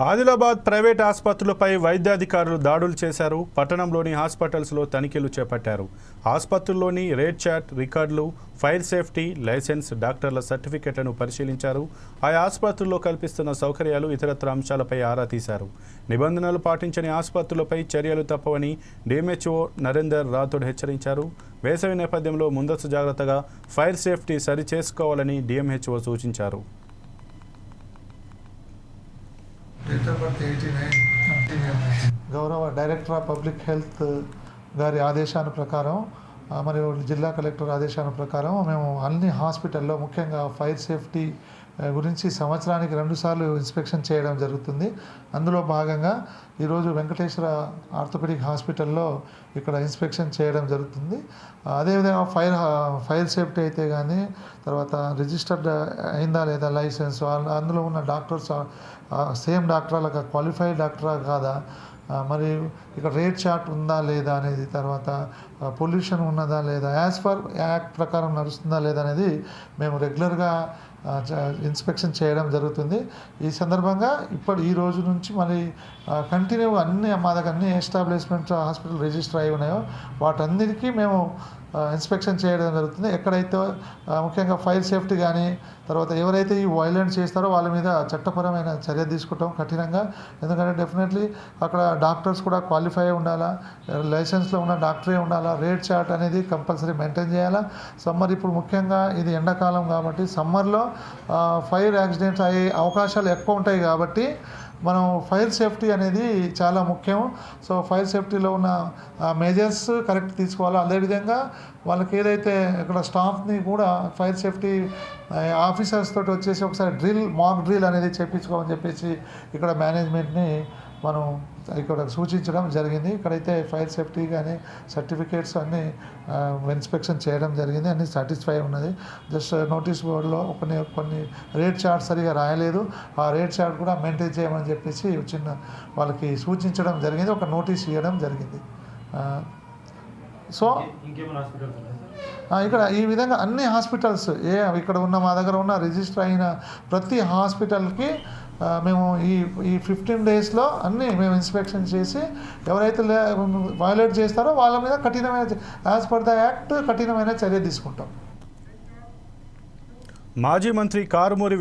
Adilabad private ఆసుపత్రులపై వైద్యాధికారులు దాడులు చేశారు. పట్టణంలోని హాస్పిటల్స్లో తనిఖీలు చేపట్టారు. ఆసుపత్రుల్లోని రేట్ చాట్ రికార్డులు ఫైర్ సేఫ్టీ లైసెన్స్ డాక్టర్ల సర్టిఫికెట్లను పరిశీలించారు. ఆయా ఆసుపత్రుల్లో కల్పిస్తున్న సౌకర్యాలు ఇతరత్ర అంశాలపై ఆరా తీశారు. నిబంధనలు పాటించని ఆసుపత్రులపై చర్యలు తప్పవని డిఎంహెచ్ఓ నరేందర్ రాథోడ్ హెచ్చరించారు. వేసవి నేపథ్యంలో ముందస్తు జాగ్రత్తగా ఫైర్ సేఫ్టీ సరిచేసుకోవాలని డిఎంహెచ్ఓ సూచించారు. గౌరవ డైరెక్టర్ ఆఫ్ పబ్లిక్ హెల్త్ గారి ఆదేశాల ప్రకారం మరియు జిల్లా కలెక్టర్ ఆదేశాల ప్రకారం మేము అన్ని హాస్పిటల్లో ముఖ్యంగా ఫైర్ సేఫ్టీ గురించి సంవత్సరానికి రెండుసార్లు ఇన్స్పెక్షన్ చేయడం జరుగుతుంది. అందులో భాగంగా ఈరోజు వెంకటేశ్వర ఆర్థోపెడిక్ హాస్పిటల్లో ఇక్కడ ఇన్స్పెక్షన్ చేయడం జరుగుతుంది. అదేవిధంగా ఫైర్ ఫైర్ సేఫ్టీ అయితే కానీ తర్వాత రిజిస్టర్డ్ అయిందా లేదా లైసెన్స్ అందులో ఉన్న డాక్టర్స్ సేమ్ డాక్టర్లకు క్వాలిఫైడ్ డాక్టరా కాదా మరి ఇక్కడ రేట్ చార్ట్ ఉందా లేదా అనేది తర్వాత పొల్యూషన్ ఉన్నదా లేదా యాజ్ పర్ యాక్ట్ ప్రకారం నడుస్తుందా లేదా అనేది మేము రెగ్యులర్గా ఇన్స్పెక్షన్ చేయడం జరుగుతుంది. ఈ సందర్భంగా ఇప్పుడు ఈ రోజు నుంచి మరి కంటిన్యూ అన్ని మా దగ్గర అన్ని ఎస్టాబ్లిష్మెంట్ హాస్పిటల్ రిజిస్టర్ అయి ఉన్నాయో వాటన్నిటికీ మేము ఇన్స్పెక్షన్ చేయడం జరుగుతుంది. ఎక్కడైతే ముఖ్యంగా ఫైర్ సేఫ్టీ కానీ తర్వాత ఎవరైతే ఈ వైలెంట్ చేస్తారో వాళ్ళ మీద చట్టపరమైన చర్య తీసుకుంటాం కఠినంగా. ఎందుకంటే డెఫినెట్లీ అక్కడ డాక్టర్స్ కూడా క్వాలిఫై ఉండాలా? లైసెన్స్లో ఉన్న డాక్టరే ఉండాలా? రేట్ చార్ట్ అనేది కంపల్సరీ మెయింటైన్ చేయాలా? సమ్మర్ ఇప్పుడు ముఖ్యంగా ఇది ఎండాకాలం కాబట్టి సమ్మర్లో ఫైర్ యాక్సిడెంట్స్ అయ్యే అవకాశాలు ఎక్కువ ఉంటాయి కాబట్టి మనం ఫైర్ సేఫ్టీ అనేది చాలా ముఖ్యం. సో ఫైర్ సేఫ్టీలో ఉన్న మేజర్స్ కరెక్ట్ తీసుకోవాలి? అదేవిధంగా వాళ్ళకి ఏదైతే ఇక్కడ స్టాఫ్ని కూడా ఫైర్ సేఫ్టీ ఆఫీసర్స్ తోటి వచ్చేసి ఒకసారి డ్రిల్ మాక్ డ్రిల్ అనేది చేయించుకోమని చెప్పేసి ఇక్కడ మేనేజ్మెంట్ని మనం ఇక్కడ సూచించడం జరిగింది. ఇక్కడైతే ఫైర్ సేఫ్టీ కానీ సర్టిఫికేట్స్ అన్నీ ఇన్స్పెక్షన్ చేయడం జరిగింది. అన్ని సాటిస్ఫై ఉన్నది. జస్ట్ నోటీస్ బోర్డులో కొన్ని కొన్ని రేట్ చార్ట్ సరిగా రాయలేదు. ఆ రేట్ చార్ట్ కూడా మెయింటైన్ చేయమని చెప్పేసి చిన్న వాళ్ళకి సూచించడం జరిగింది. ఒక నోటీస్ ఇవ్వడం జరిగింది. సో ఇక్కడ ఈ విధంగా అన్ని హాస్పిటల్స్ ఏ ఇక్కడ ఉన్న మా దగ్గర ఉన్న రిజిస్టర్ అయిన ప్రతి హాస్పిటల్కి మేము ఈ ఈ ఫిఫ్టీన్ డేస్లో అన్నీ మేము ఇన్స్పెక్షన్ చేసి ఎవరైతే వయలేట్ చేస్తారో వాళ్ళ మీద కఠినమైన యాజ్ పర్ ద యాక్ట్ కఠినమైన చర్య తీసుకుంటాం. మాజీ మంత్రి కారుమూరి